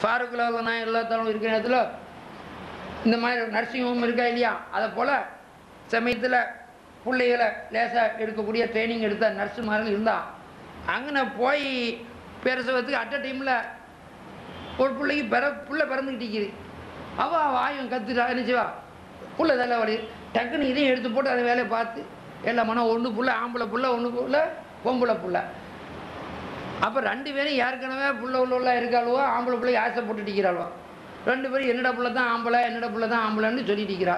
ஃபாருக்குலாவில் நான் எல்லாத்தாலும் இருக்கிற இடத்துல இந்த மாதிரி நர்சிங் ஹோம் இருக்கா இல்லையா? அதை போல் சமயத்தில் பிள்ளைகளை லேசாக எடுக்கக்கூடிய ட்ரைனிங் எடுத்த மாதிரி இருந்தா அங்கே போய் பேரசவத்துக்கு அட்ட டைமில் ஒரு பிள்ளைக்கு பிற பிள்ளை பிறந்துக்கிட்டிக்குது அவள் வாயும் கத்துட்டா நினச்சிவா புள்ள தலை வலி டக்குன்னு இதையும் எடுத்து போட்டு அதை வேலையை பார்த்து எல்லாம் மனம் ஒன்று புள்ள ஆம்பளை புள்ள ஒன்று புள்ள பொம்பளை புள்ள. அப்போ ரெண்டு பேரும் ஏற்கனவே புள்ள உள்ள இருக்காளுவோ ஆம்பளை பிள்ளைக்கு ஆசைப்பட்டுட்டு இருக்கிறாளுவோ. ரெண்டு பேரும் என்னடா பிள்ளை தான் ஆம்பளை என்னடா பிள்ளை தான் ஆம்பளைன்னு சொல்லிட்டு இருக்கிறா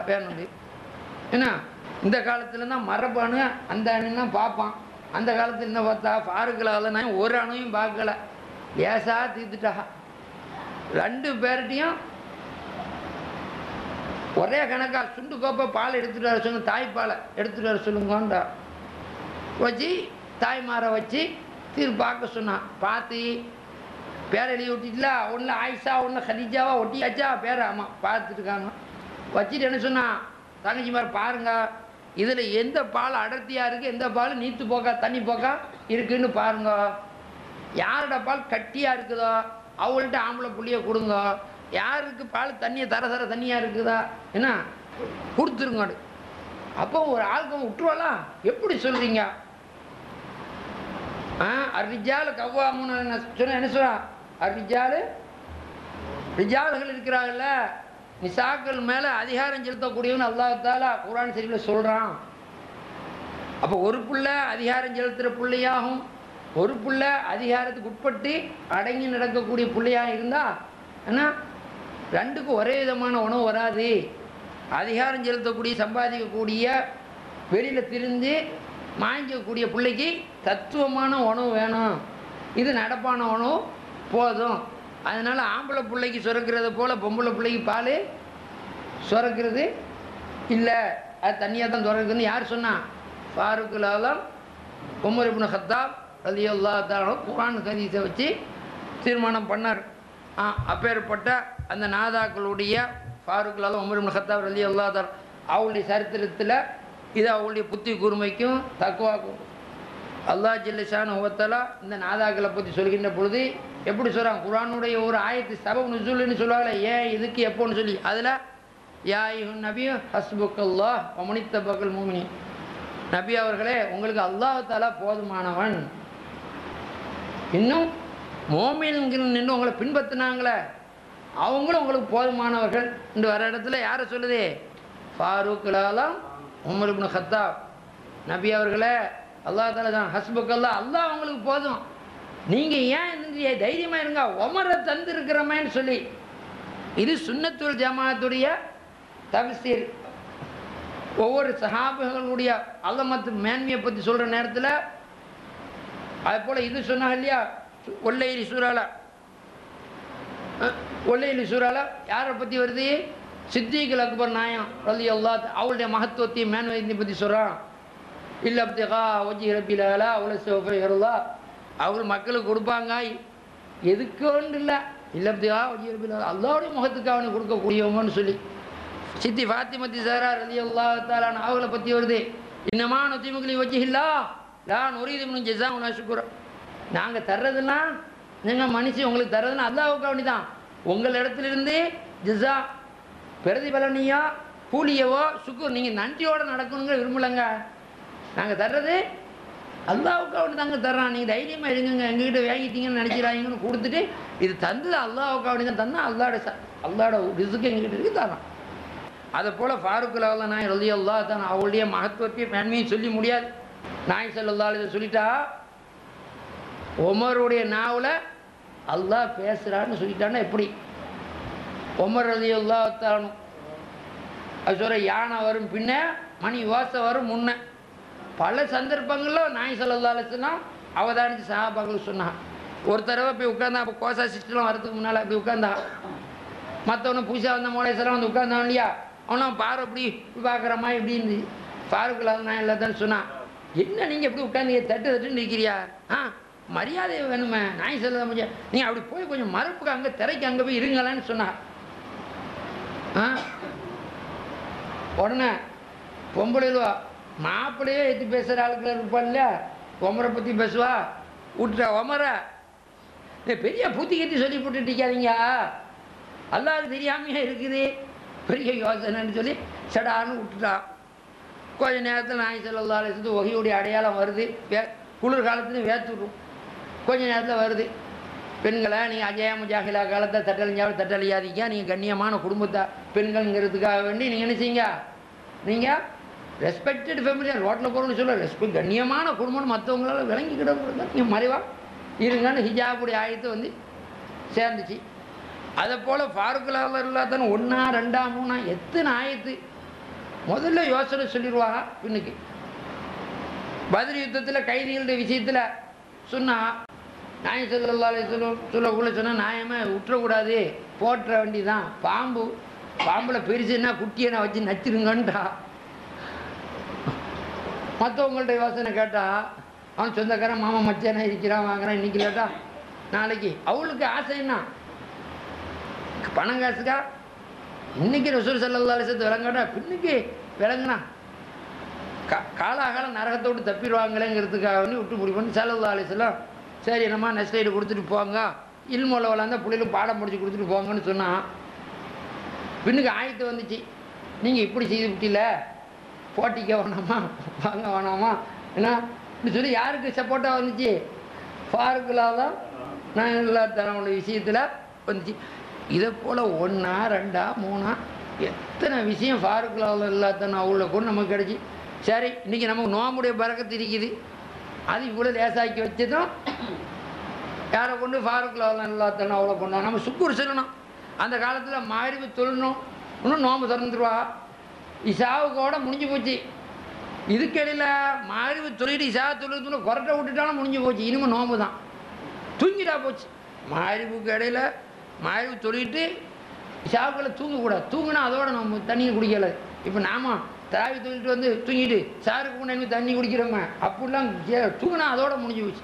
என்ன இந்த காலத்தில் தான் மரபானு அந்த அணுன்னா பார்ப்பான். அந்த காலத்தில் என்ன பார்த்தா ஃபாருக்கில் நான் ஒரு அணுவையும் பார்க்கல. லேசாக தீர்த்துட்டா. ரெண்டு பேர்கிட்டையும் ஒரே கணக்காக சுண்டு கோப்பை பால் எடுத்துகிட்டு வர சொல்லுங்க தாய்ப்பாலை எடுத்துகிட்டு வர சொல்லுங்கன்றா வச்சு தாய்மாரை வச்சு தீர் பார்க்க சொன்னான் பார்த்து பேர் எழுதி ஒட்டிட்டுல ஒன்று ஆயிஷா ஒன்று ஹரிஜாவா ஒட்டியாச்சா? பேர் ஆமாம் பார்த்துருக்காங்க வச்சுட்டு என்ன சொன்னான் தங்கச்சி மாதிரி பாருங்க இதில் எந்த பால் அடர்த்தியாக இருக்குது எந்த பால் நீத்து போக்கா தண்ணி போக்கா இருக்குன்னு பாருங்க. யாரோட பால் கட்டியாக இருக்குதோ அவங்கள்ட்ட ஆம்பளை புள்ளியை கொடுங்க. யாருக்கு பால் தண்ணியை தர தர தண்ணியாக இருக்குதா? என்ன? கொடுத்துருங்க அப்போ ஒரு ஆளுக்கு விட்டுருவாளா? எப்படி சொல்கிறீங்க அரிஜால் கவ்வாமுன்னு சொன்ன என்ன சொல்றா அரிஜால் ரிஜால்கள் இருக்கிறாங்கல்ல நிசாக்கள் மேலே அதிகாரம் செலுத்தக்கூடியவன் அல்லாஹால குரான் சரிவில் சொல்கிறான் அப்போ ஒரு புள்ள அதிகாரம் செலுத்துகிற பிள்ளையாகும். ஒரு புள்ள அதிகாரத்துக்கு உட்பட்டு அடங்கி நடக்கக்கூடிய பிள்ளையாக இருந்தால் ஏன்னா ரெண்டுக்கும் ஒரே விதமான உணவு வராது. அதிகாரம் செலுத்தக்கூடிய சம்பாதிக்கக்கூடிய வெளியில் திரிந்து வாங்கிக்கக்கூடிய பிள்ளைக்கு தத்துவமான உணவு வேணும். இது நடப்பான உணவு போதும். அதனால் ஆம்பளை பிள்ளைக்கு சுரக்கிறத போல் பொம்பளை பிள்ளைக்கு பால் சுரக்கிறது இல்லை. அது தனியாக தான் சுரக்குதுன்னு யார் சொன்னா? ஃபாரூக் லாலம் உமர் இப்னு ஹத்தாப் ரலி அல்லா தாலும் குரான் ஹதீஸை வச்சு தீர்மானம் பண்ணார். அப்பேற்பட்ட அந்த நாதாக்களுடைய ஃபாரூக் லாலம் உமர் இப்னு ஹத்தாப் ரலி அல்லா தால் அவங்களுடைய சரித்திரத்தில் இது அவங்களுடைய புத்தி கூர்மைக்கும் தக்குவாக்கும். அல்லாஹ் ஜில்லிஷான் ஹுவத்தலா இந்த நாதாக்களை பற்றி சொல்கின்ற பொழுது எப்படி சொல்கிறாங்க குரானுடைய ஒரு ஆயத்து சபம் நுசுல்னு சொல்லுவாங்களே ஏன் இதுக்கு எப்போன்னு சொல்லி. அதில் யாயு நபியும் ஹஸ்புக்கல்லா ஒமனித்த பகல் மூமினி நபி அவர்களே உங்களுக்கு அல்லாஹாலா போதுமானவன். இன்னும் மோமின்கிற நின்று உங்களை பின்பற்றினாங்களே அவங்களும் உங்களுக்கு போதுமானவர்கள். என்று வர இடத்துல யாரை சொல்லுது? ஃபாரூக் லாலாம் உமர் இப்னு ஹத்தாப் நபி அவர்களே அல்லாஹ் தாலா தான் அல்லா அல்லாஹ் அவங்களுக்கு போதும். நீங்கள் ஏன் இந்த தைரியமாக இருங்க? உமரை தந்திருக்கிறமேன்னு சொல்லி. இது சுண்ணத்துல் ஜமாத்துடைய தப்சீர். ஒவ்வொரு சஹாபர்களுடைய அல்லமத்து மேன்மையை பற்றி சொல்கிற நேரத்தில் அது போல் இது சொன்னாங்க இல்லையா? ஒல்லையிலி சூறால. ஒல்லையிலி சூறால யாரை பற்றி வருது? சித்திகள் அக்பர் நாயம் ரலி அல்லா அவளுடைய மகத்துவத்தையும் மேன்மையத்தையும் பற்றி சொல்கிறான் இல்லை அப்படிக்கா ஒஜி ரபிலாலா அவ்வளோ சிவப்பா அவங்க மக்களுக்கு கொடுப்பாங்க எதுக்கோன்னு இல்லை. இல்லை அப்படிக்கா ஒஜி இறப்பிலா அல்லாவுடைய முகத்துக்கு அவனுக்கு கொடுக்கக்கூடியவங்கன்னு சொல்லி. சித்தி ஃபாத்திமத்தி சாரா ரலி அல்லா தாலான் அவங்கள பற்றி வருது. இன்னமா நொத்திமுகலி வச்சில்லா லா நான் முன் ஜெசா உனா சுக்குறோம் நாங்கள் தர்றதுன்னா நீங்கள் மனுஷன் உங்களுக்கு தர்றதுன்னா அல்லாவுக்கு வேண்டி தான் உங்கள் இடத்துலேருந்து ஜிசா பிரதிபலனியோ கூலியவோ சுக்கு நீங்கள் நன்றியோடு நடக்கணுங்கிற விரும்பலைங்க. நாங்கள் தர்றது அல்லாவுக்கு அவனு தாங்க தர்றான். நீங்கள் தைரியமாக இருங்க எங்ககிட்ட வாங்கிட்டீங்கன்னு நினைக்கிறாங்கன்னு கொடுத்துட்டு இது தந்தது அல்லாவுக்கு அவனு தான் தந்தா அல்லாட ச அல்லாட ரிசுக்கு எங்ககிட்ட இருக்கு தரான் அதை போல் ஃபாரூக்கில் நான் எழுதி அல்லா தான் அவளுடைய மகத்துவத்தையும் மேன்மையும் சொல்லி முடியாது. நாய் சல்லா இதை சொல்லிட்டா உமருடைய நாவில் அல்லாஹ் பேசுகிறான்னு சொல்லிட்டான்னா எப்படி? உமர் அலி அல்லா தானும் அது சொல்கிற யானை வரும் பின்ன மணி ஓசை வரும் முன்ன. பல சந்தர்ப்பங்களில் நாய் சல்லா அவதானிச்சு அவதானித்து சொன்னான் ஒரு தடவை போய் உட்காந்தா அப்போ கோசா சிஸ்டர்லாம் வரதுக்கு முன்னால் அப்படி உட்காந்தா மற்றவனை புதுசாக வந்த மோலேஸ்வரம் வந்து உட்காந்தான் இல்லையா? அவனும் பாரு அப்படி பார்க்குறமா இப்படி இருந்து. பாருக்குள்ள நான் இல்லாதான்னு சொன்னான் என்ன நீங்கள் எப்படி உட்காந்து தட்டு தட்டுன்னு இருக்கிறியா ஆ மரியாதை வேணுமே. நாய் சொல்ல முடியாது நீங்கள் அப்படி போய் கொஞ்சம் மறுப்புக்கு அங்கே திரைக்கு அங்கே போய் இருங்களான்னு சொன்னார். ஆ உடனே பொம்பளைவா மாப்பிள்ளையே எத்தி பேசுகிற ஆளுக்கள் இல்லையா? உமரை பற்றி பேசுவா? விட்டுட்டா உமரை? பெரிய புத்தி கட்டி சொல்லி போட்டுட்டிக்காதீங்க அல்லாது தெரியாமையே இருக்குது. பெரிய யோசனைன்னு சொல்லி சடான்னு விட்டுட்டான் கொஞ்ச நேரத்தில் நாய் செல்லல்லா அழைச்சது ஒகையுடைய அடையாளம் வருது. வே குளிர் காலத்துலையும் வேத்துடும் கொஞ்ச நேரத்தில் வருது. பெண்களை நீங்கள் அஜயா ஜாகிலா காலத்தை தட்டழிஞ்சாலும் தட்டலியாதீங்க நீங்கள் கண்ணியமான குடும்பத்தை. பெண்கள்ங்கிறதுக்காக வேண்டி நீங்கள் என்ன செய்யுங்க? நீங்கள் ரெஸ்பெக்டட் ஃபேமிலி ரோட்டில் போகிறோம்னு சொல்ல ரெஸ்பெக்ட் கண்ணியமான குடும்பம்னு மற்றவங்களால விளங்கிக்கிட நீங்கள் மறைவா? இருங்கன்னு ஹிஜாபுடைய ஆயத்தை வந்து சேர்ந்துச்சு. அதை போல் ஃபாருக்குலாவில் இல்லாதானே ஒன்றா ரெண்டா மூணா எத்தனை ஆயத்து? முதல்ல யோசனை சொல்லிடுவாங்க பின்னுக்கு. பதில் யுத்தத்தில் கைதிகளுடைய விஷயத்தில் சொன்னால் நாய் சொல்லா சொல்ல சொல்லக்குள்ளே சொன்னால் நியாயமாக விட்டுறக்கூடாது போட்டுற வண்டி தான் பாம்பு பாம்பில் பெருசுன்னா குட்டியை நான் வச்சு நச்சிருங்கன்ட்டா மற்றவங்கள்ட்ட யோசனை கேட்டால் அவன் சொந்தக்காரன் மாமா மச்சானா இருக்கிறான் வாங்குறான் இன்னைக்கு இல்லாட்டா நாளைக்கு அவளுக்கு ஆசை என்ன பணம் காசுக்கா? இன்னைக்கு ரசூல் சல்லா அலிசத்து விளங்காட்டா பின்னுக்கு விளங்குனா கா காலாகாலம் நரகத்தோடு தப்பிடுவாங்களேங்கிறதுக்காக வந்து விட்டு முடி பண்ணி சல்லா சரி என்னம்மா நெக்ஸ்ட் லைடு கொடுத்துட்டு போங்க. இல்மோல வளர்ந்தா பிள்ளைகளும் பாடம் முடிச்சு கொடுத்துட்டு போங்கன்னு சொன்னான் பின்னுக்கு ஆயத்து வந்துச்சு. நீங்கள் இப்படி செய்து விட்டில? போட்டிக்க வேணாமா? வாங்க வேணாமா? என்ன? இப்படி சொல்லி யாருக்கு சப்போர்ட்டாக வந்துச்சு? ஃபாருக்குலா தான் நான் எல்லாத்தனோட விஷயத்தில் வந்துச்சு. இதை போல் ஒன்றா ரெண்டா மூணா எத்தனை விஷயம் ஃபாருக்குலாவில் இல்லாதன உள்ள கூட நமக்கு கிடச்சி. சரி இன்றைக்கி நமக்கு நோம்புடைய பறக்கத்து இருக்குது. அது இவ்வளோ லேசாக்கி வச்சதும் யாரை கொண்டு ஃபாருக்குலாவில் இல்லாதன அவ்வளோ கொண்டா நம்ம சுக்குர் சொல்லணும். அந்த காலத்தில் மாறிவு சொல்லணும் இன்னும் நோம்பு திறந்துருவா. இசாவுக்கோட முடிஞ்சு போச்சு. இதுக்கடையில் மாறிவு சொல்லிட்டு இசா தொழுதுன்னு கொரட்டை விட்டுட்டாலும் முடிஞ்சு போச்சு. இனிமேல் நோம்பு தான். தூங்கிட்டா போச்சு. மாறிவுக்கு இடையில் மாறிவு சொல்லிட்டு இசாவுக்குள்ள தூங்கக்கூடாது. தூங்கினா அதோட நம்ம தண்ணியை குடிக்கல. இப்போ நாம தாவி தொழிட்டு வந்து தூங்கிட்டு சாருக்கு முன்னாடி தண்ணி குடிக்கிறோங்க அப்படிலாம் கே- தூங்கினா அதோட முடிஞ்சு போச்சு.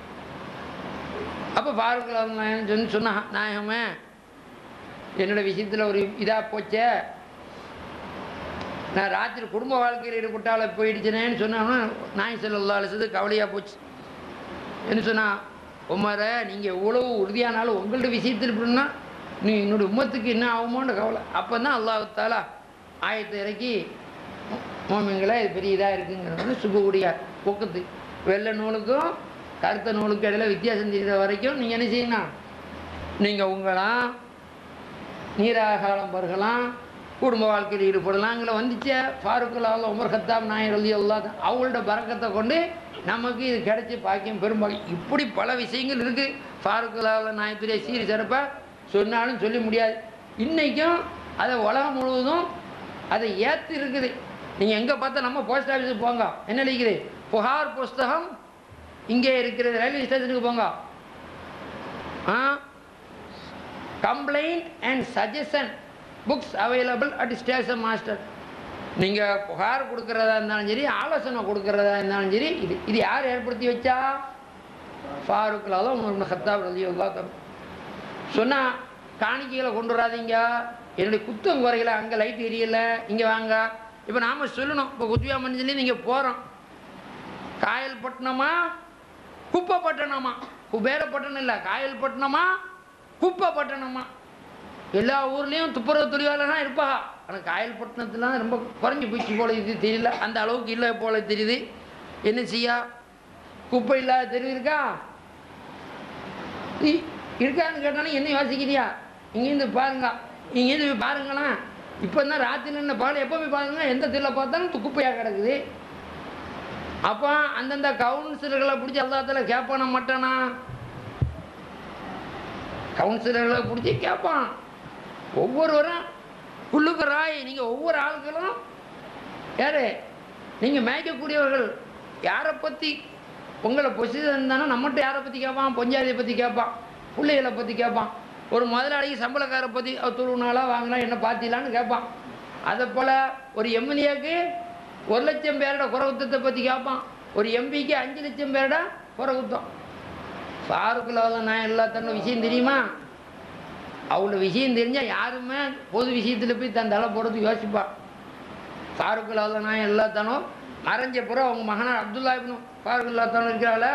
அப்போ பாருக்கலாம் சொல்லி சொன்னா நாயகமே என்னோட விஷயத்தில் ஒரு இதாக போச்சே. நான் ராத்திரி குடும்ப வாழ்க்கையில் ஈடுபட்டால போயிடுச்சுனேன்னு சொன்னாங்கன்னா நாய் செல்லல்லா அழைச்சது கவலையாக போச்சு. என்ன சொன்னால் உமரை நீங்கள் எவ்வளவு உறுதியானாலும் உங்கள்ட்ட விஷயத்தில் இப்படின்னா நீ என்னோட உம்மத்துக்கு என்ன ஆகுமோன்ற கவலை. அப்போ தான் அல்லாஹாலா ஆயத்தை இறக்கி மோமியங்களே இது பெரிய இதாக இருக்குங்கிறது சுபகுடியா பொக்கத்து வெள்ளை நூலுக்கும் கருத்த நூலுக்கும் இடையில வித்தியாசம் தெரிகிற வரைக்கும் நீங்கள் என்ன செய்யணும்? நீங்கள் உங்களாம் நீராகாலம் பருகலாம் குடும்ப வாழ்க்கையில் ஈடுபடலாங்கிற வந்துச்சு ஃபாருக்குல்லாவில் உமர் கத்தாப் நாயர் அலி அல்லா அவங்களோட பறக்கத்தை கொண்டு நமக்கு இது கிடைச்சி பாக்கியம் பெரும்பாலும் இப்படி பல விஷயங்கள் இருக்குது ஃபாருக்குல்லாவில் நாயத்துடைய சீரி சிறப்பாக சொன்னாலும் சொல்ல முடியாது. இன்றைக்கும் அதை உலகம் முழுவதும் அதை ஏற்று இருக்குது. நீங்கள் எங்கே பார்த்தா நம்ம போஸ்ட் ஆஃபீஸுக்கு போங்க. என்ன நினைக்குது? புகார் புஸ்தகம் இங்கே இருக்கிறது ரயில்வே ஸ்டேஷனுக்கு போங்க. ஆ? Complaint and suggestion books available at station master நீங்கள் புகார் கொடுக்குறதா இருந்தாலும் சரி ஆலோசனை கொடுக்குறதா இருந்தாலும் சரி இது இது யார் ஏற்படுத்தி வச்சா? ஃபாரூக்லாலும் உமர் ஹத்தாப் ரலி அல்லா சொன்னால் காணிக்கைகளை கொண்டு வராதீங்க. என்னுடைய குத்தம் குறையில அங்கே லைட் எரியலை இங்கே வாங்க. இப்போ நாம் சொல்லணும். இப்போ குத்வியா மஞ்சள் நீங்கள் போகிறோம் காயல்பட்டினமா? குப்பைப்பட்டினமா? குபேரப்பட்டினம் இல்லை குப்பை பட்டணமா? எல்லா ஊர்லேயும் துப்புரவு தொழிலாளர்லாம் இருப்பா ஆனால் காயல்பட்டினத்துலாம் ரொம்ப குறைஞ்சி போச்சு போல இது தெரியல. அந்த அளவுக்கு இல்லை போல தெரியுது. என்ன செய்யா? குப்பை இல்லாத தெருவு இருக்கா? இ- இருக்கான்னு கேட்டாலும் என்ன யோசிக்கிறியா? இங்கேருந்து பாருங்க. இங்கேருந்து போய் பாருங்களேன். இப்போ தான் ராத்திரி என்ன பால் எப்போ போய் பாருங்க? எந்த தெருவில் பார்த்தாலும் து- குப்பையாக கிடக்குது. அப்போ அந்தந்த கவுன்சிலர்களை பிடிச்சி எல்லாத்துல கேட்பானா மாட்டானா? கவுன்சிலர்களை பிடிச்சி கேட்பான் ஒவ்வொருவரும் புல்லுக்கு ராய் நீங்கள் ஒவ்வொரு ஆளுகளும் யார்? நீங்கள் மேய்க்கக்கூடியவர்கள் யாரை பற்றி உங்களை பொசிஷன் இருந்தானா நம்மகிட்ட யாரை பற்றி கேட்பான் பொஞ்சாதியை பற்றி கேட்பான் பிள்ளைகளை பற்றி கேட்பான் ஒரு முதலாளிக்கு சம்பளக்காரை பற்றி துருவினாலா வாங்கினா என்ன பார்த்திடலான்னு கேட்பான் அதை போல் ஒரு எம்எல்ஏக்கு ஒரு லட்சம் பேரோட குறகுத்தத்தை பற்றி கேட்பான் ஒரு எம்பிக்கு அஞ்சு லட்சம் பேரோட குறகுத்தம் ஃபாருக்குள்ள நான் எல்லாத்தனும் விஷயம் தெரியுமா? அவ்வளோ விஷயம் தெரிஞ்சால் யாருமே பொது விஷயத்தில் போய் தன் தலை போடுறதுக்கு யோசிப்பான் ஃபாருக்குள்ள நான் எல்லாத்தானும் மறைஞ்ச பிறகு அவங்க மகனார் அப்துல்லா இப்னு ஃபாருக்குல்லாத்தானும் இருக்கிறாள்.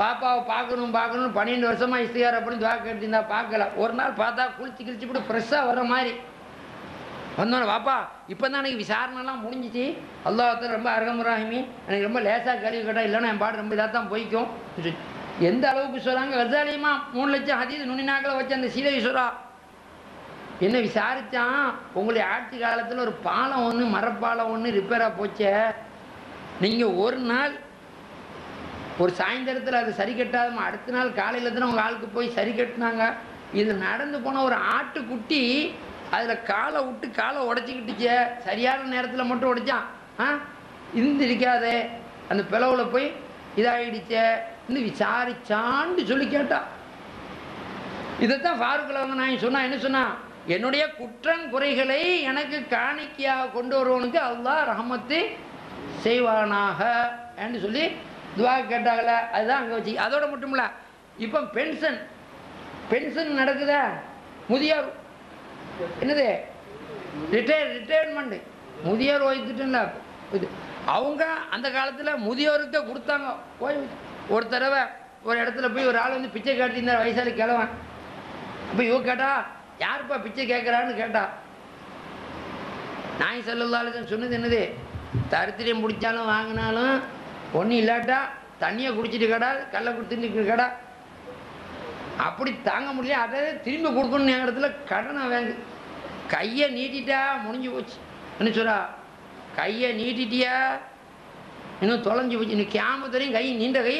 பாப்பாவை பார்க்கணும் பார்க்கணும் பன்னெண்டு வருஷமாக இஸ்திகார பண்ணி துவா கேட்டிருந்தா பார்க்கல. ஒரு நாள் பார்த்தா குளிச்சு கிழிச்சு போட்டு ஃப்ரெஷ்ஷாக வர மாதிரி. வந்தோன்னே பாப்பா இப்போ தான் எனக்கு விசாரணைலாம் முடிஞ்சிச்சு. அல்லாஹத்தில் ரொம்ப அரகமுராஹிமி எனக்கு ரொம்ப லேசாக கேள்வி கேட்டால் இல்லைன்னா என் பாடு ரொம்ப இதாக தான் போய்க்கும். சொல்லி. எந்த அளவுக்கு சொல்கிறாங்க கசாலியமா மூணு லட்சம் ஹதீஸ் நுனிநாக்கில் வச்ச அந்த சீலஈஸ்வரா என்ன விசாரித்தான் உங்களுடைய ஆட்சி காலத்தில் ஒரு பாலம் ஒன்று மரப்பாலம் ஒன்று ரிப்பேராக போச்சே. நீங்கள் ஒரு நாள் ஒரு சாயந்தரத்தில் அது சரி கட்டாதமா அடுத்த நாள் காலையில் தானே உங்கள் ஆளுக்கு போய் சரி கட்டினாங்க. இது நடந்து போன ஒரு ஆட்டுக்குட்டி அதில் காலை விட்டு காலை உடச்சிக்கிட்டுச்சே. சரியான நேரத்தில் மட்டும் உடைச்சான். ஆ? இருந்திருக்காதே. அந்த பிளவில் போய் இதாகிடுச்சே விசாரிச்சான்னு சொல்லி கேட்டா. இதைத்தான் ஃபாருக்கில் வந்து நான் சொன்னான் என்ன சொன்னான் என்னுடைய குற்றம் குறைகளை எனக்கு காணிக்கையாக கொண்டு வருவனுக்கு அல்லாஹ் ரஹமத்து செய்வானாக என்று சொல்லி துவா கேட்டாங்கள அதுதான் அங்கே வச்சு அதோட மட்டும் இல்லை இப்போ பென்ஷன் பென்ஷன் நடக்குதா? முதியோர் என்னது? ரிட்டையர் ரிட்டையர்மெண்ட்டு முதியோர் ஓய்த்துட்டுல இது அவங்க அந்த காலத்தில் முதியோருக்கு கொடுத்தாங்க ஓய்வு ஒரு தடவை ஒரு இடத்துல போய் ஒரு ஆள் வந்து பிச்சை காட்டியிருந்தார் வயசாளி கிழவன். அப்போ இவ கேட்டா யாருப்பா பிச்சை கேட்குறான்னு கேட்டா. நாய் செல்லல்லாலும் சொன்னது என்னது? தரித்திரியம் பிடிச்சாலும் வாங்கினாலும் ஒன்றும் இல்லாட்டா தண்ணியை குடிச்சிட்டு கடா கல்லை கொடுத்துட்டு கடா. அப்படி தாங்க முடியல. அதை திரும்பி கொடுக்கணும் இடத்துல கடனை வாங்கு கையை நீட்டிட்டா முடிஞ்சு போச்சு. என்ன சொல்கிறா கையை நீட்டிட்டியா? இன்னும் தொலைஞ்சு போச்சு. இன்னும் கேமத்துலையும் கை நீண்ட கை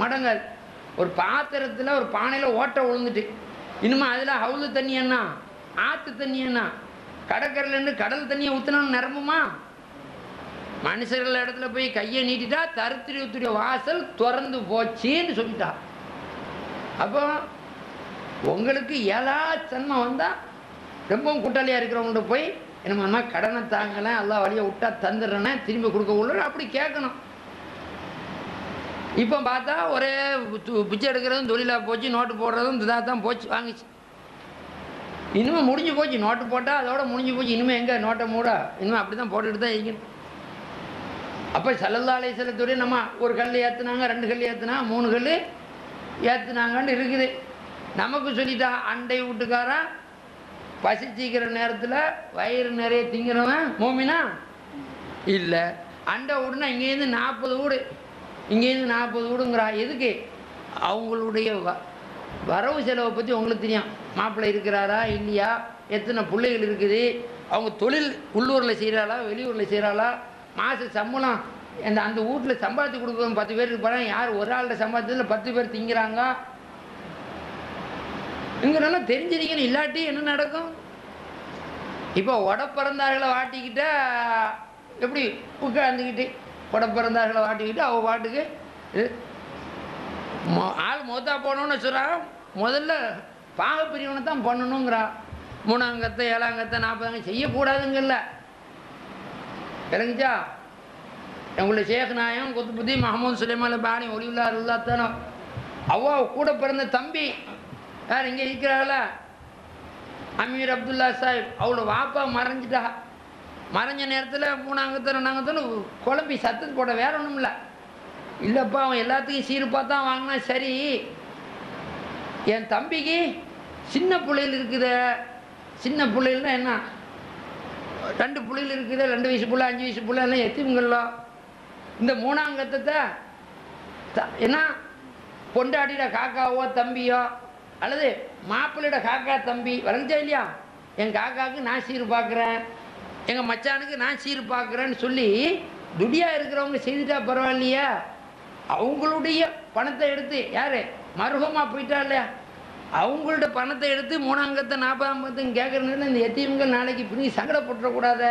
மடங்காது ஒரு பாத்திரத்தில் ஒரு பானையில் ஓட்டை விழுந்துட்டு இனிமே அதில் ஹவுலு தண்ணி என்ன? ஆற்று தண்ணி என்ன? கடற்கரையிலேருந்து கடல் தண்ணியை ஊற்றினாலும் நிரம்புமா? மனுஷர்கள் இடத்துல போய் கையை நீட்டிட்டா தருத்திரியத்துடைய வாசல் திறந்து போச்சுன்னு சொல்லிட்டா. அப்போ உங்களுக்கு ஏழா சன்மம் வந்தால் ரொம்பவும் கூட்டாளியாக இருக்கிறவங்கள்ட்ட போய் என்ன கடனை தாங்கலை எல்லா வழியை விட்டா தந்துடுறேனே திரும்பி கொடுக்க உள்ள அப்படி கேட்கணும். இப்போ பார்த்தா ஒரே பிச்சை எடுக்கிறதும் தொழிலாக போச்சு நோட்டு போடுறதும் இதாக தான் போச்சு வாங்கிச்சு. இனிமேல் முடிஞ்சு போச்சு நோட்டு போட்டால் அதோட முடிஞ்சு போச்சு இனிமேல் எங்கே நோட்டை மூட? இனிமேல் அப்படி தான் போட்டுட்டு தான் இருக்கணும். அப்போ சல்லல்லா அலைசலத்துடைய நம்ம ஒரு கல் ஏற்றுனாங்க ரெண்டு கல் ஏற்றுனா மூணு கல் ஏற்றுனாங்கன்னு இருக்குது. நமக்கு சொல்லிட்டா அண்டை வீட்டுக்காரன் பசிச்சிக்கிற நேரத்தில் வயிறு நிறைய திங்கிறவன் மூமினா? இல்லை. அண்டை வீடுனா இங்கேருந்து நாற்பது வீடு இங்கேருந்து நாற்பது வீடுங்கிறா எதுக்கு? அவங்களுடைய வ வரவு செலவை பற்றி உங்களுக்கு தெரியும். மாப்பிள்ளை இருக்கிறாரா இல்லையா? எத்தனை பிள்ளைகள் இருக்குது? அவங்க தொழில் உள்ளூரில் செய்கிறாளா வெளியூரில் செய்கிறாளா மாத சம்பளம் அந்த அந்த வீட்டில் சம்பாதிச்சு கொடுக்குறவங்க பத்து பேருக்கு இருப்பாங்க. யார் ஒரு ஆள்கிட்ட சம்பாதிச்சதில் பத்து பேர் திங்கிறாங்க? இவங்களெல்லாம் தெரிஞ்சிருக்கணும் இல்லாட்டி என்ன நடக்கும்? இப்போ உட பிறந்தார்களை எப்படி உட்காந்துக்கிட்டு உடப்பிறந்தார்களை வாட்டிக்கிட்டு அவள் பாட்டுக்கு இது- ஆள் மொத்தா போகணும்னு சொல்கிறா முதல்ல பாக பிரிவினை தான் பண்ணணுங்கிறான் மூணாங்கத்தை ஏழாங்கத்தை நாற்பதாங்க செய்யக்கூடாதுங்கல்ல. விளங்குச்சா எங்களுடைய ஷேக் நாயம் குத்துபுத்தி மஹமூத் சுலைமான் பாணி ஒலிவுல்லா அல்லா தானோ அவ்வா கூட பிறந்த தம்பி யார் இங்கே இருக்கிறாங்கள? அமீர் அப்துல்லா சாஹிப். அவளோட வாப்பா மறைஞ்சிட்டா. மறைஞ்ச நேரத்தில் மூணாங்கத்தை ரெண்டாங்கத்தன்னு குழம்பி சத்தத்து போட வேற ஒன்றும் இல்லை. இல்லைப்பா அவன் எல்லாத்துக்கும் சீருப்பா தான் வாங்கினா சரி. என் தம்பிக்கு சின்ன பிள்ளைகள் இருக்குது. சின்ன பிள்ளைகள்னா என்ன? ரெண்டு பிள்ளைகள் இருக்குது ரெண்டு வயசு பிள்ளை அஞ்சு வயசு பிள்ளை எல்லாம் எத்திமுங்களோ இந்த மூணாங்கத்தத்தை த- என்ன? பொண்டாட்டிட காக்காவோ தம்பியோ அல்லது மாப்பிள்ளையோட காக்கா தம்பி வளர்ந்தா இல்லையா? என் காக்காவுக்கு நான் சீர் பார்க்குறேன். எங்கள் மச்சானுக்கு நான் சீர் பார்க்குறேன்னு சொல்லி துடியாக இருக்கிறவங்க செய்துட்டா பரவாயில்லையா? அவங்களுடைய பணத்தை எடுத்து யார்? மருகமாக போயிட்டா இல்லையா? அவங்களோட பணத்தை எடுத்து மூணாங்கத்தை நாற்பதாம் பத்தும் கேட்குறதுனால இந்த எத்தியம்கள் நாளைக்கு பின்னி சங்கடப்பட்டுறக்கூடாத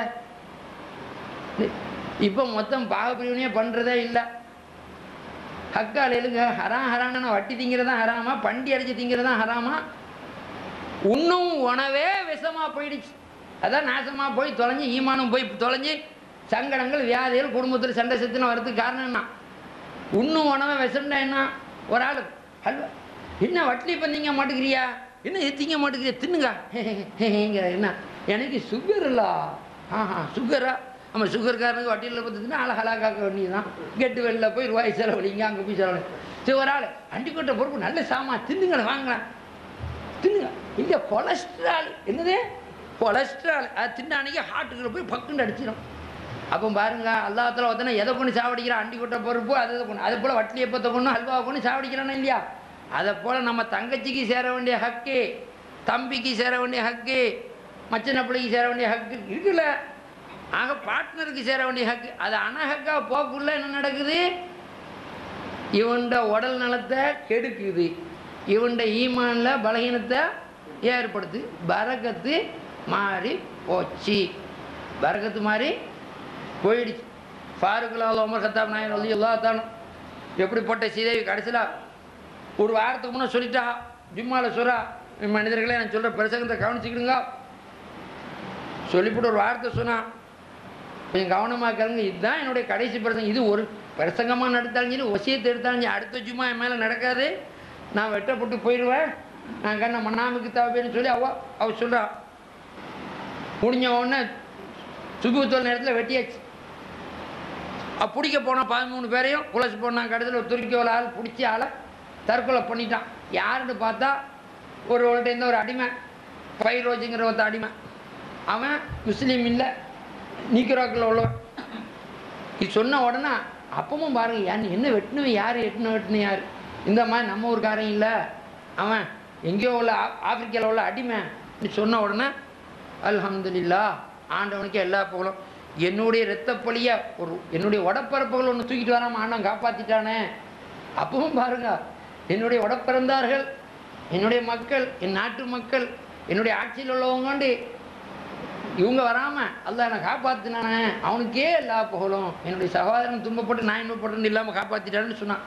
இப்போ மொத்தம் பாகப்பிரிவினையே பண்ணுறதே இல்லை. ஹக்கால் எழுங்க ஹரா ஹரான வட்டி திங்கிறதா ஹராமா? பண்டி அடிச்சு திங்கிறதா ஹராமா? உண்ணும் உணவே விஷமாக போயிடுச்சு. அதான் நாசமாக போய் தொலைஞ்சு ஈமானும் போய் தொலைஞ்சு சங்கடங்கள் வியாதிகள் குடும்பத்தில் சண்டை சத்துன்னு வரதுக்கு காரணம் என்ன? உண்ணும் உணவை விஷம்னா என்ன? ஒரு ஆள் ஹல்வா என்ன வட்லி இப்போ திங்க மாட்டேங்கிறியா என்ன திங்க மாட்டுக்கிறியா தின்னுங்க. என்ன? எனக்கு சுகர் இல்ல? ஆஹா சுகரா நம்ம சுகர்காரனுக்கு வட்டியில் பார்த்துச்சுன்னா ஆளை வேண்டியது வேண்டியதுதான். கெட்டு வெளில போய் ரூபாய் செலவழிங்க அங்கே போய் செலவழி. சரி ஒரு ஆள் அண்டிக்கொட்டை பொறுப்பு நல்ல சாமான் தின்னுங்கள வாங்கலாம். தின்னுங்க. இங்கே கொலஸ்ட்ரால் என்னது? கொலஸ்ட்ரால் அது தின்ன அன்னைக்கு ஹார்ட்டுக்குள்ள போய் பக்குன்னு அடிச்சிடும் அப்போ பாருங்க அல்லாத்துல ஒருத்தனை எதை கொண்டு சாவடிக்கிறான் அண்டி கொட்ட பொறுப்பு அது இதை கொண்டு அதை போல் வட்டிலியை பற்ற கொண்டு அல்வா கொண்டு சாவடிக்கிறானா இல்லையா? அதை போல் நம்ம தங்கச்சிக்கு சேர வேண்டிய ஹக்கு தம்பிக்கு சேர வேண்டிய ஹக்கு மச்சன பிள்ளைக்கு சேர வேண்டிய ஹக்கு இருக்குல்ல. ஆக பார்ட்னருக்கு சேர வேண்டிய ஹக்கு. அது அனஹக்காக போக்குள்ள என்ன நடக்குது? இவன்ட உடல் நலத்தை கெடுக்குது. இவன்ட ஈமான்ல பலகீனத்தை ஏற்படுத்து பரகத்து மாறி போச்சு. பரகத்து மாறி போயிடுச்சு. ஃபாருக்குலாவில் உமர் கத்தாப் நாயன் வந்து எல்லாத்தானும் எப்படிப்பட்ட சீதேவி கடைசியில் ஒரு வாரத்துக்கு முன்னே சொல்லிட்டா ஜும்மாவில் சொல்கிறா மனிதர்களே நான் சொல்கிற பிரசங்கத்தை கவனிச்சுக்கிடுங்க. சொல்லிவிட்டு ஒரு வார்த்தை சொன்னான் கொஞ்சம் கவனமாக கேளுங்க. இதுதான் என்னுடைய கடைசி பிரசங்கம். இது ஒரு பிரசங்கமாக நடத்தாலும் சரி ஒசியத்தை எடுத்தாலும் சரி அடுத்த ஜும்மா என் மேலே நடக்காது. நான் வெட்டப்பட்டு போயிடுவேன். நான் கண்ண மண்ணாமுக்கு தேவைன்னு சொல்லி அவ அவ சொல்கிறான் முடிஞ்ச உடனே சுபுத்தோல் நேரத்தில் வெட்டியாச்சு. அவ பிடிக்க போனால் பதிமூணு பேரையும் குலசு போனான் கடைசியில் ஒரு ஆள் பிடிச்சி ஆளை தற்கொலை பண்ணிட்டான். யாருன்னு பார்த்தா ஒரு இருந்த ஒரு அடிமை. பைரோஜுங்கிற ஒருத்த அடிமை. அவன் முஸ்லீம் இல்லை. நீக்கரோக்கில் உள்ள. இது சொன்ன உடனே அப்பவும் பாருங்க ஏன் என்ன வெட்டினவன் யார் எட்டின வெட்டின யார்? இந்த மாதிரி நம்ம ஊருக்காரன் இல்லை. அவன் எங்கேயோ உள்ள ஆப்பிரிக்காவில் உள்ள அடிமை. நீ சொன்ன உடனே அல்ஹம்துலில்லா ஆண்டவனுக்கு எல்லா புகழும். என்னுடைய இரத்த பழிய ஒரு என்னுடைய உடப்பரப்புகள் ஒன்று தூக்கிட்டு வராமல் ஆண்டவன் காப்பாற்றிட்டானே அப்பவும் பாருங்க என்னுடைய உடப்பிறந்தார்கள் என்னுடைய மக்கள் என் நாட்டு மக்கள் என்னுடைய ஆட்சியில் உள்ளவங்க இவங்க வராமல் அல்லாஹ் என்னை காப்பாற்றினானே அவனுக்கே எல்லா புகழும். என்னுடைய சகோதரன் துன்பப்பட்டு நான் இன்பப்பட்டு இல்லாமல் காப்பாற்றிட்டான்னு சொன்னான்.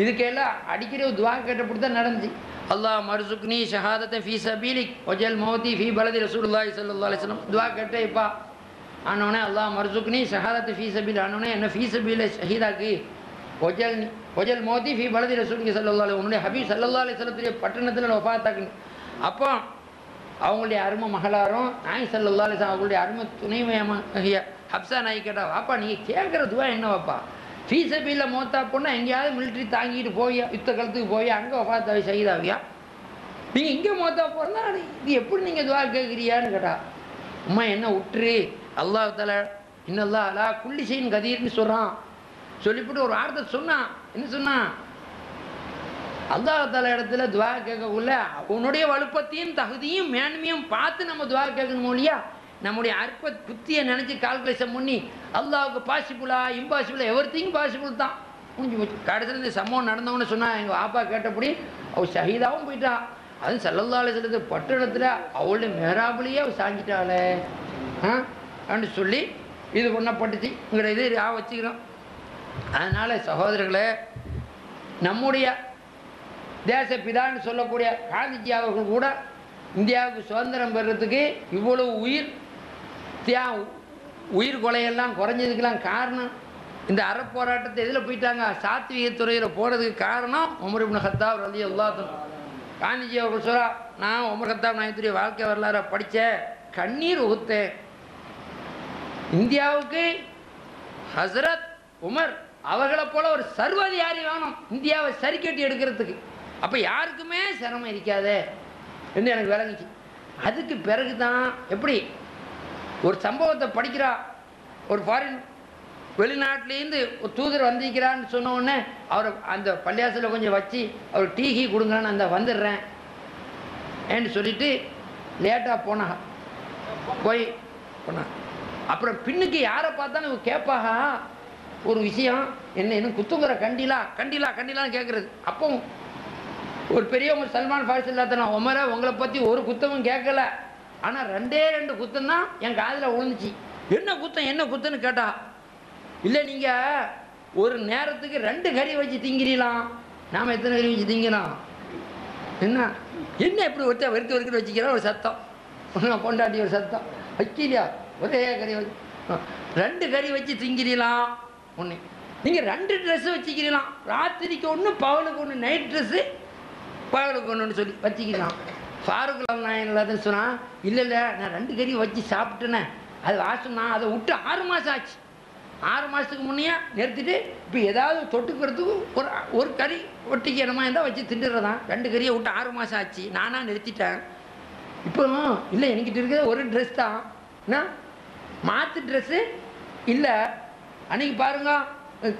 இதுக்கெல்லாம் அடிக்கடி ஒரு துவா கேட்டப்படி தான் நடந்துச்சு. அல்லாஹ் மர்சுக்னி ஷஹாதத்தை ஃபீ சபீலிக் ஒஜல் மோதி ஃபீ பலதி ரசூலுல்லாஹி ஸல்லல்லாஹு அலைஹி வஸல்லம். துவா கேட்டேப்பா ஆனவனே அல்லாஹ் மர்சுக்னி ஷஹாதத்தை ஃபீ சபீல் ஆனோடனே என்ன ஃபீ சபீல ஷஹீதாக்கு. ஒஜல் ஒஜல் மோதி ஃபீ பலதி ரசூலுக்கு ஸல்லல்லாஹு உன்னுடைய ஹபீப் ஸல்லல்லாஹு அலிஸ்லத்துடைய பட்டணத்தில் வஃபாத்தாக்குன்னு அப்போ அவங்களுடைய அருமை மகளாரும் நாய் அலிஸ்லாம் அவங்களுடைய அருமை துணைமைய ஹப்சா நாய் கேட்டா வாப்பா நீங்கள் கேட்குற துவா என்ன வாப்பா? ஃபீஸபியில் மோத்தா போனால் எங்கேயாவது மிலிட்ரி தாங்கிட்டு போய் யுத்த காலத்துக்கு போய் அங்கே வஃபாத்தாவி சகிதாவியா நீங்கள் இங்கே மோத்தா போகிறதா இது எப்படி நீங்கள் துவா கேட்குறியான்னு கேட்டா அம்மா என்ன விட்டுரு அல்லாஹ் தல இன்னல்லா அலா குள்ளிசைன் கதீர்னு சொல்கிறான் சொல்லிவிட்டு ஒரு வார்த்தை சொன்னான். என்ன சொன்னான்? அல்லாஹால இடத்துல துவா கேட்கக்குள்ள அவனுடைய வலுப்பத்தையும் தகுதியும் மேன்மையும் பார்த்து நம்ம துவா கேட்கணும் இல்லையா? நம்முடைய அற்ப புத்தியை நினச்சி கால்குலேஷன் பண்ணி அல்லாவுக்கு பாசிபிளா இம்பாசிபிளா எவ்ரி திங் பாசிபிள் தான். முடிஞ்சு போச்சு கடைசியில் இந்த சம்பவம் நடந்தவொன்னு சொன்னால் எங்கள் பாப்பா கேட்டபடி அவள் ஷஹீதாகவும் போயிட்டா. அதுவும் செல்லல்லாலே செல்லது பட்டணத்தில் அவளுடைய மேராபிலேயே அவள் சாஞ்சிட்டாளே. ஆ? அப்படின்னு சொல்லி இது பண்ணப்பட்டுச்சு. உங்களை இது ஆ வச்சுக்கிறோம். அதனால் சகோதரர்களே நம்முடைய தேசப்பிதான்னு சொல்லக்கூடிய காந்திஜி அவர்கள் கூட இந்தியாவுக்கு சுதந்திரம் பெறத்துக்கு இவ்வளவு உயிர் தியா உயிர் கொலையெல்லாம் குறைஞ்சதுக்கெல்லாம் காரணம். இந்த அறப்போராட்டத்தை எதில் போயிட்டாங்க? சாத்விகத்துறையில் போகிறதுக்கு காரணம் உமர் ஹத்தாப் ரலி அல்லாத்தும் காந்திஜி அவர்கள் சொல்கிறா நான் உமர் ஹத்தாப் நாயத்துடைய வாழ்க்கை வரலாறை படித்தேன் கண்ணீர் உகுத்தேன் இந்தியாவுக்கு ஹசரத் உமர் அவர்களை போல ஒரு சர்வாதிகாரி வேணும் இந்தியாவை சரி கட்டி எடுக்கிறதுக்கு. அப்போ யாருக்குமே சிரமம் இருக்காதே என்று எனக்கு விளங்குச்சு. அதுக்கு பிறகு தான் எப்படி ஒரு சம்பவத்தை படிக்கிறா ஒரு ஃபாரின் வெளிநாட்டிலேருந்து ஒரு தூதர் வந்திருக்கிறான்னு சொன்ன உடனே அவரை அந்த பள்ளியாசில் கொஞ்சம் வச்சு அவர் டீ கீ கொடுங்கன்னு அந்த வந்துடுறேன் ஏன்னு சொல்லிட்டு லேட்டாக போனா. போய் போனா. அப்புறம் பின்னுக்கு யாரை பார்த்தாலும் இவங்க கேட்பாக ஒரு விஷயம் என்ன இன்னும் குத்துங்கிற கண்டிலா கண்டிலா கண்டிலான்னு கேட்குறது. அப்போ ஒரு பெரியவங்க சல்மான் ஃபாரிஸ் இல்லாதனா உமரை உங்களை பற்றி ஒரு குத்தமும் கேட்கல. ஆனால் ரெண்டே ரெண்டு குத்தம் தான் என் காதில் விழுந்துச்சு. என்ன குத்தம் என்ன குத்தம்னு கேட்டா? இல்லை நீங்கள் ஒரு நேரத்துக்கு ரெண்டு கறி வச்சு திங்கிறீலாம் நாம் எத்தனை கறி வச்சு திங்கலாம் என்ன? என்ன இப்படி ஒருத்தர் வெறுத்து வெறுத்து வச்சுக்கிறோம் ஒரு சத்தம். ஒண்ணு பொண்டாட்டி ஒரு சத்தம். வைக்கலையா? ஒரே கறி வச்சு ரெண்டு கறி வச்சு திங்கிறீலாம் ஒன்று நீங்கள் ரெண்டு ட்ரெஸ்ஸு வச்சுக்கிறீங்களாம் ராத்திரிக்கு ஒன்று பகலுக்கு ஒன்று நைட் ட்ரெஸ்ஸு கோயிலுக்கு ஒன்றுன்னு சொல்லி வச்சுக்கலாம் ஃபாருக்குலாம் நாயன் எல்லாத்தையும் சொன்னான் இல்லை இல்லை நான் ரெண்டு கறி வச்சு சாப்பிட்டேனே. அது வாசம் நான் அதை விட்டு ஆறு மாதம் ஆச்சு. ஆறு மாதத்துக்கு முன்னையே நிறுத்திட்டு இப்போ ஏதாவது தொட்டுக்கிறதுக்கு ஒரு ஒரு கறி ஒட்டிக்கு இருந்தால் வச்சு திண்டுறதான் ரெண்டு கறியை விட்டு ஆறு மாதம் ஆச்சு. நானாக நிறுத்திட்டேன். இப்போ இல்லை என்கிட்ட இருக்கிறது ஒரு ட்ரெஸ் தான். என்ன? மாற்று ட்ரெஸ்ஸு இல்லை. அன்றைக்கி பாருங்க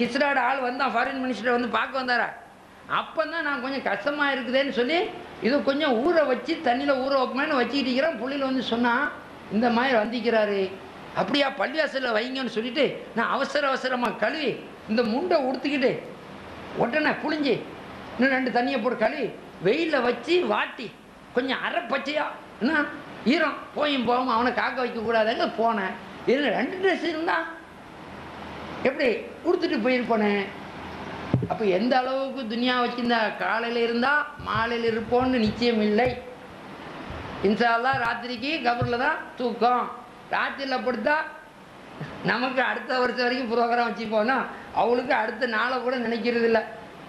கிஸ்ராட ஆள் வந்தான் ஃபாரின் மினிஸ்டர் வந்து பார்க்க வந்தாரா? அப்போ தான் நான் கொஞ்சம் கஷ்டமாக இருக்குதேன்னு சொல்லி இது கொஞ்சம் ஊற வச்சு தண்ணியில் ஊற வைப்போமேன்னு வச்சுக்கிட்டு இருக்கிறேன் புள்ளியில் வந்து சொன்னான் இந்த மாதிரி வந்திக்கிறாரு அப்படியா பள்ளிவாசலில் வைங்கன்னு சொல்லிட்டு நான் அவசர அவசரமாக கழுவி இந்த முண்டை உடுத்துக்கிட்டு உடனே புழிஞ்சு இன்னும் ரெண்டு தண்ணியை போட்டு கழுவி வெயிலில் வச்சு வாட்டி கொஞ்சம் அரை பச்சையாக என்ன ஈரம் போயும் போகும் அவனை காக்க வைக்கக்கூடாதுங்க போனேன். இதில் ரெண்டு ட்ரெஸ் இருந்தா எப்படி கொடுத்துட்டு போயிருப்போனே. அப்போ எந்த அளவுக்கு துனியா வச்சிருந்தா? காலையில் இருந்தால் மாலையில் இருப்போன்னு நிச்சயம் இல்லை. இன்ஷால்லா ராத்திரிக்கு கபரில் தான் தூக்கம். ராத்திரியில் படுத்தா நமக்கு அடுத்த வருஷம் வரைக்கும் ப்ரோக்ராம் வச்சுப்போனா அவளுக்கு அடுத்த நாளை கூட நினைக்கிறது இல்லை.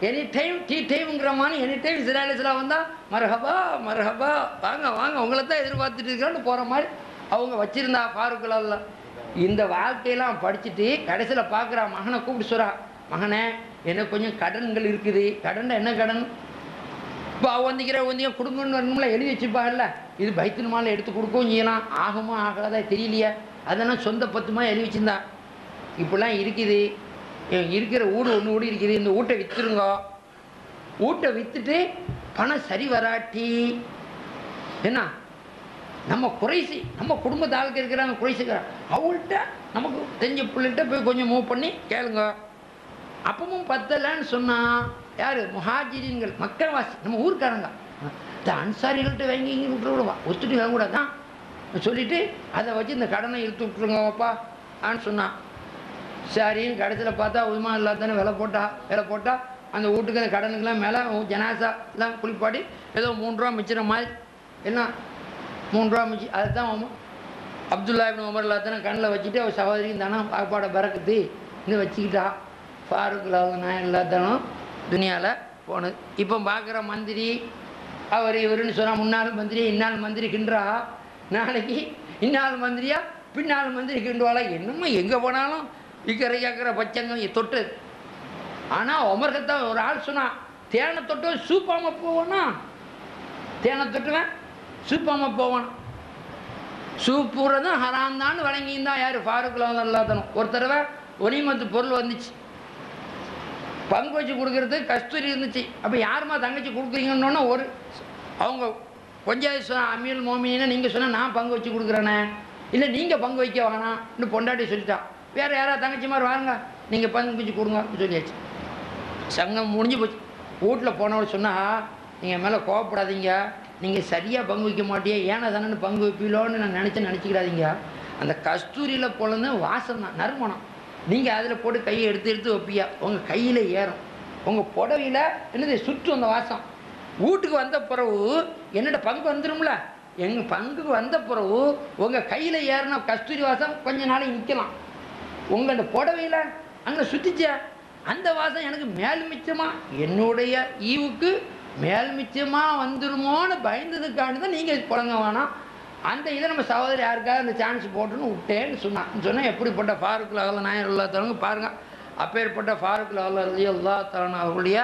எனி டைம் டீ டைம்ங்கிற மாதிரி எனி டைம் இஸ்ராயலிஸ்லாம் வந்தால் மரஹபா மரஹபா வாங்க வாங்க உங்களை தான் எதிர்பார்த்துட்டு இருக்கிறோன்னு போகிற மாதிரி அவங்க வச்சுருந்தா ஃபாருக்குலாம் இந்த வாழ்க்கையெல்லாம் படிச்சுட்டு கடைசியில் பார்க்குறா மகனை கூப்பிட்டு சொல்கிறா மகனே எனக்கு கொஞ்சம் கடன்கள் இருக்குது. கடன் என்ன கடன்? இப்போ ஒந்திக்கிற ஒந்திக்க கொடுங்கன்னு வரணும்ல எழுதி வச்சுப்பாங்கல்ல இது பைத்தின் மாலை எடுத்து கொடுக்கவும் செய்யலாம் ஆகுமா ஆகாதா தெரியலையே. அதெல்லாம் சொந்த பத்துமா எழுதி வச்சிருந்தா. இப்படிலாம் இருக்குது. இருக்கிற ஊடு ஒன்று வீடு இருக்குது. இந்த வீட்டை விற்றுருங்க வீட்டை விற்றுட்டு பணம் சரி வராட்டி. என்ன? நம்ம குறைசி நம்ம குடும்பத்து ஆளுக்கு இருக்கிறாங்க குறைசிக்கிறாங்க அவங்கள்ட்ட நமக்கு தெரிஞ்ச பிள்ளைகிட்ட போய் கொஞ்சம் மூவ் பண்ணி கேளுங்க. அப்பவும் பத்தலைன்னு சொன்னா யார்? முஹாஜிரின்கள் மக்கள்வாசி நம்ம ஊருக்காரங்க. இந்த அன்சாரிகள்கிட்ட வாங்கி இங்கே விட்டு விடுவா. ஒத்துட்டு தான் சொல்லிட்டு அதை வச்சு இந்த கடனை இழுத்து விட்டுருங்கப்பா ஆன்னு சொன்னான் சரின்னு கடைசியில் பார்த்தா உதுமா இல்லாதானே விலை போட்டா விலை போட்டா அந்த வீட்டுக்கு அந்த கடனுக்கெல்லாம் மேலே ஜனாசா எல்லாம் குளிப்பாடி ஏதோ மூணு ரூபா மிச்சிற மாதிரி என்ன? மூணு ரூபா மிச்சி அதுதான் உம- அப்துல்லா இப்னு உமர் இல்லாதானே கண்ணில் வச்சுட்டு அவர் சகோதரியும் தானே பாப்பாடை பறக்குது இன்னும் வச்சுக்கிட்டா. ஃபாரூக் நான் இல்லாதானும் துனியாவில் போனது இப்போ பார்க்குற மந்திரி அவர் இவருன்னு சொன்னால் முன்னாள் மந்திரி இன்னால் மந்திரி கின்றா? நாளைக்கு இன்னால் மந்திரியா பின்னால் மந்திரி கிண்டுவாளா? என்னமோ எங்கே போனாலும் இக்கரை கேட்குற பச்சங்க தொட்டு. ஆனால் உமர்கத்தான் ஒரு ஆள் சொன்னான் தேனை தொட்டு சூப்பாம போவோன்னா தேனை தொட்டுவேன் சூப்பாம போவான்? சூப்புறதும் ஹராந்தான்னு வழங்கியிருந்தான் யார்? வந்து இல்லாதனும் ஒரு தடவை ஒனிமத்து பொருள் வந்துச்சு. பங்கு வச்சு கொடுக்கறது கஸ்தூரி இருந்துச்சு. அப்போ யாரும்மா தங்கச்சி கொடுக்குறீங்கன்னு ஒரு அவங்க கொஞ்சம் சொன்ன அமீல் மோமினா நீங்கள் சொன்னால் நான் பங்கு வச்சு கொடுக்குறேனே. இல்லை நீங்கள் பங்கு வைக்க வேணாம் இன்னும் பொண்டாட்டி சொல்லிட்டான் வேறு யாராவது தங்கச்சி மாதிரி வாங்க நீங்கள் பங்கு வச்சு கொடுங்க அப்படின்னு சொல்லியாச்சு. சங்கம் முடிஞ்சு போச்சு. வீட்டில் போனவர் சொன்னால் நீங்கள் மேலே கோவப்படாதீங்க. நீங்கள் சரியாக பங்கு வைக்க மாட்டியே. ஏன்னா தானே பங்கு வைப்பீங்களோன்னு நான் நினச்சி நினச்சிக்கிறாதீங்க. அந்த கஸ்தூரியில் பிறந்த வாசம் தான் நறுமணம். நீங்கள் அதில் போட்டு கையை எடுத்து எடுத்து வைப்பியா உங்கள் கையில் ஏறும். உங்கள் புடவையில் என்னது சுற்றும் அந்த வாசம். வீட்டுக்கு வந்த பிறகு என்னோட பங்கு வந்துடும்ல எங்கள் பங்குக்கு வந்த பிறகு உங்கள் கையில் ஏறின கஸ்தூரி வாசம் கொஞ்ச நாளைக்கு நிற்கலாம் உங்கள் அந்த புடவையில் அங்கே சுத்திச்ச அந்த வாசம் எனக்கு மேல் மிச்சமாக என்னுடைய ஈவுக்கு மேல் மிச்சமாக வந்துடுமோன்னு பயந்ததுக்காண்டி தான் நீங்கள் புழங்க வேணாம். அந்த இதை நம்ம சகோதரி யாருக்காவது அந்த சான்ஸ் போட்டுன்னு விட்டேன்னு சொன்னான் சொன்னால் எப்படிப்பட்ட ஃபாரூக் அகல நாயர் அல்லா தலங்க பாருங்கள் அப்பேற்பட்ட ஃபாரூக் அகல அலி அல்லா தலன் அவர்களுடைய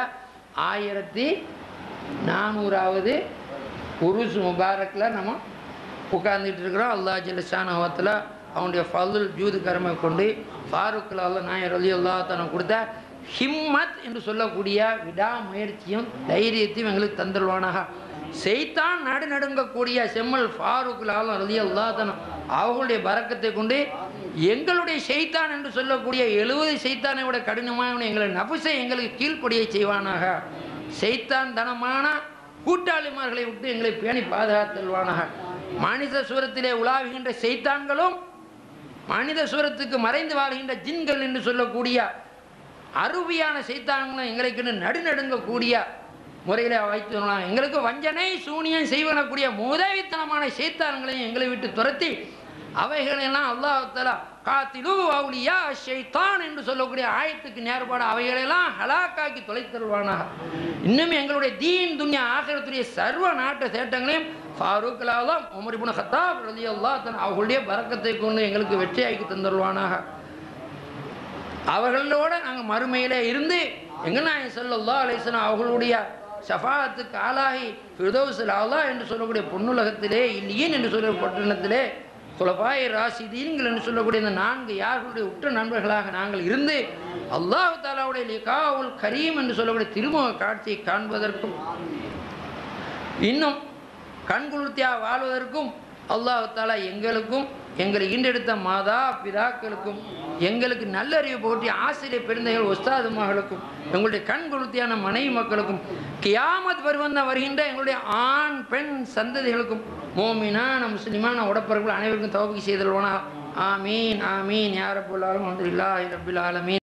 ஆயிரத்தி நானூறாவது உருஸ் முபாரக்கில் நம்ம உட்கார்ந்துட்டு இருக்கிறோம். அல்லா ஜிலசானவத்தில் அவனுடைய ஃபதுல் ஜூது கரமை கொண்டு ஃபாரூக்கில் அல்ல நாயர் அலி அல்லா தலன் கொடுத்த ஹிம்மத் என்று சொல்லக்கூடிய விடாமுயற்சியும் தைரியத்தையும் எங்களுக்கு தந்துடுவானாக செய்தான் நடு நடுங்கக்கூடிய செம்மல் ஃபாரூக்லாலும் ஆலம் ரலி தனம் அவர்களுடைய பறக்கத்தை கொண்டு எங்களுடைய செய்தான் என்று சொல்லக்கூடிய எழுபது செய்தானை விட கடினமான எங்களை நபுசை எங்களுக்கு கீழ்ப்படியை செய்வானாக. செய்தான் தனமான கூட்டாளிமார்களை விட்டு எங்களை பேணி பாதுகாத்தல்வானாக மனித சூரத்திலே உலாவுகின்ற செய்தான்களும் மனித சூரத்துக்கு மறைந்து வாழ்கின்ற ஜின்கள் என்று சொல்லக்கூடிய அருவியான செய்தான்களும் எங்களுக்கு நடுநடுங்கக்கூடிய முறையில் வைத்து எங்களுக்கு வஞ்சனை சூனியம் செய்வனக்கூடிய முதவித்தனமான சைத்தான்களையும் எங்களை விட்டு துரத்தி அவைகளெல்லாம் அல்லாஹால காத்திலு அவுலியா ஷெய்தான் என்று சொல்லக்கூடிய ஆயத்துக்கு நேர்பாடு அவைகளெல்லாம் ஹலாக்காக்கி தொலைத்தருவானாக இன்னும் எங்களுடைய தீன் துன்யா ஆகிறத்துடைய சர்வ நாட்டு சேட்டங்களையும் ஃபாரூக் அலாம் உமரிபுன இப்னு ஹத்தாப் ரலி அல்லா தன் அவர்களுடைய பறக்கத்தை கொண்டு எங்களுக்கு வெற்றியாக்கி தந்துருவானாக. அவர்களோட நாங்கள் மறுமையிலே இருந்து எங்கள் நான் ஸல்லல்லாஹு அலைஹி அவர்களுடைய ஷஃபாத்துக்கு ஆளாகி ஃபிர்தௌஸில் அலா என்று சொல்லக்கூடிய பொன்னுலகத்திலே இல்லையேன் என்று சொல்லுற பட்டணத்திலே குலபாய் ராசிதீன்கள் என்று சொல்லக்கூடிய இந்த நான்கு யார்களுடைய உற்ற நண்பர்களாக நாங்கள் இருந்து அல்லாஹ் தாலாவுடைய லிகாவுல் கரீம் என்று சொல்லக்கூடிய திருமுக காட்சியை காண்பதற்கும் இன்னும் கண்குளிர்த்தியா வாழ்வதற்கும் அல்லாஹ் தாலா எங்களுக்கும் எங்களை ஈண்டெடுத்த மாதா பிதாக்களுக்கும் எங்களுக்கு நல்லறிவு போட்டி ஆசிரியர் பெருந்தைகள் ஒஸ்தாது மகளுக்கும் எங்களுடைய கண் கொளுத்தியான மனைவி மக்களுக்கும் கியாமத் பருவந்த வருகின்ற எங்களுடைய ஆண் பெண் சந்ததிகளுக்கும் மோமினான முஸ்லிமான உடப்பர்கள் அனைவருக்கும் தவபிக்கு செய்தல்வானா ஆமீன் ஆமீன். யாரப்புல்லாலும் அல்ஹம்துலில்லாஹி ரப்பில் ஆலமீன்.